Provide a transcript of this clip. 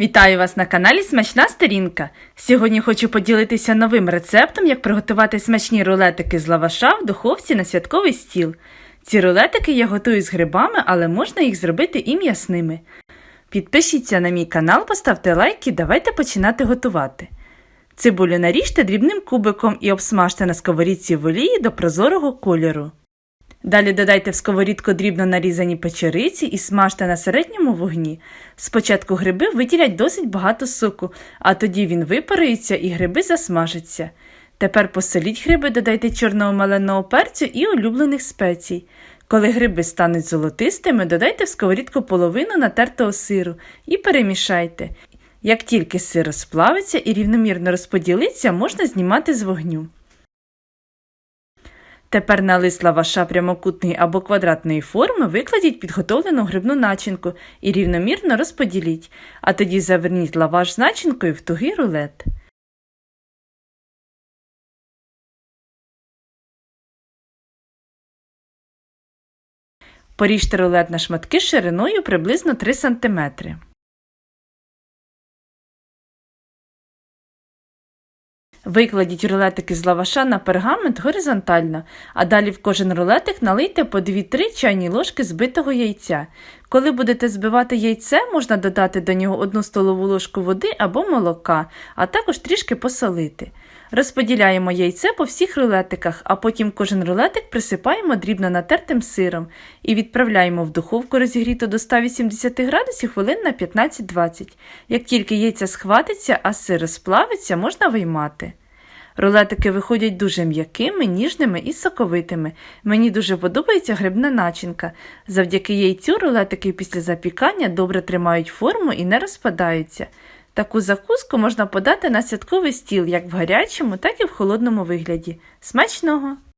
Вітаю вас на каналі Смачна Сторінка. Сьогодні хочу поділитися новим рецептом, як приготувати смачні рулетики з лаваша в духовці на святковий стіл. Ці рулетики я готую з грибами, але можна їх зробити і м'ясними. Підпишіться на мій канал, поставте лайк і давайте починати готувати. Цибулю наріжте дрібним кубиком і обсмажте на сковорідці в олії до прозорого кольору. Далі додайте в сковорідку дрібно нарізані печериці і смажте на середньому вогні. Спочатку гриби виділять досить багато соку, а тоді він випарується і гриби засмажаться. Тепер посоліть гриби, додайте чорного маленого перцю і улюблених спецій. Коли гриби стануть золотистими, додайте в сковорідку половину натертого сиру і перемішайте. Як тільки сир розплавиться і рівномірно розподілиться, можна знімати з вогню. Тепер на лист лаваша прямокутної або квадратної форми викладіть підготовлену грибну начинку і рівномірно розподіліть, а тоді заверніть лаваш з начинкою в тугий рулет. Поріжте рулет на шматки шириною приблизно 3 см. Викладіть рулетики з лаваша на пергамент горизонтально, а далі в кожен рулетик налийте по 2-3 чайні ложки збитого яйця. Коли будете збивати яйце, можна додати до нього 1 столову ложку води або молока, а також трішки посолити. Розподіляємо яйце по всіх рулетиках, а потім кожен рулетик присипаємо дрібно натертим сиром і відправляємо в духовку розігріту до 180 градусів хвилин на 15-20. Як тільки яйця схватиться, а сир розплавиться, можна виймати. Рулетики виходять дуже м'якими, ніжними і соковитими. Мені дуже подобається грибна начинка. Завдяки яйцю рулетики після запікання добре тримають форму і не розпадаються. Таку закуску можна подати на святковий стіл як в гарячому, так і в холодному вигляді. Смачного!